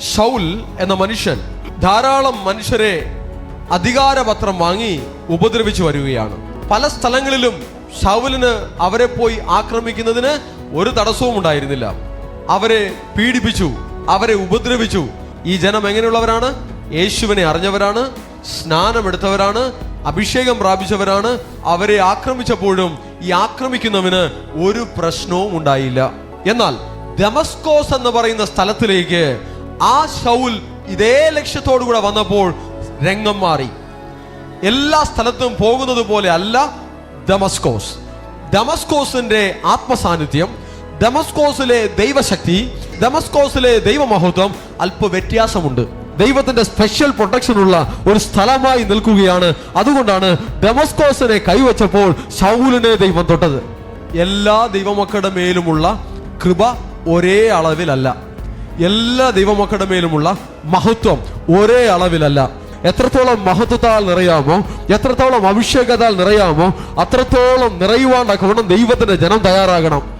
ഷൗൽ എന്ന മനുഷ്യൻ ധാരാളം മനുഷ്യരെ അധികാരപത്രം വാങ്ങി ഉപദ്രവിച്ചു വരികയാണ്. പല സ്ഥലങ്ങളിലും ഷൗലിന് അവരെ പോയി ആക്രമിക്കുന്നതിന് ഒരു തടസ്സവും ഉണ്ടായിരുന്നില്ല. അവരെ പീഡിപ്പിച്ചു അവരെ ഉപദ്രവിച്ചു. ഈ ജനം എങ്ങനെയുള്ളവരാണ്? യേശുവിനെ അറിഞ്ഞവരാണ് സ്നാനമെടുത്തവരാണ് അഭിഷേകം പ്രാപിച്ചവരാണ്. അവരെ ആക്രമിച്ചപ്പോഴും ഈ ആക്രമിക്കുന്നവന് ഒരു പ്രശ്നവും ഉണ്ടായില്ല. എന്നാൽ ഡെമസ്കോസ് എന്ന് പറയുന്ന സ്ഥലത്തിലേക്ക് ആ ഷൗൽ ഇതേ ലക്ഷ്യത്തോടു കൂടെ വന്നപ്പോൾ രംഗം മാറി. എല്ലാ സ്ഥലത്തും പോകുന്നത് പോലെ അല്ല ഡമസ്കോസ് ഡമസ്കോസിന്റെ ആത്മസാന്നിധ്യം ഡമസ്കോസിലെ ദൈവശക്തി ഡമസ്കോസിലെ ദൈവമഹത്വം അല്പ വ്യത്യാസമുണ്ട്. ദൈവത്തിന്റെ സ്പെഷ്യൽ പ്രൊട്ടക്ഷൻ ഉള്ള ഒരു സ്ഥലമായി നിൽക്കുകയാണ്. അതുകൊണ്ടാണ് ഡമസ്കോസിനെ കൈവച്ചപ്പോൾ ശൗലിനെ ദൈവം തൊട്ടത്. എല്ലാ ദൈവമക്കളുടെ മേലുമുള്ള കൃപ ഒരേ അളവിലല്ല. എല്ലാ ദൈവമക്കളുടെ മേലുമുള്ള മഹത്വം ഒരേ അളവിലല്ല. എത്രത്തോളം മഹത്വത്താൽ നിറയാമോ എത്രത്തോളം അഭിഷേകത്താൽ നിറയാമോ അത്രത്തോളം നിറയുവാൻ കവണം ദൈവത്തിന്റെ ജനം തയ്യാറാകണം.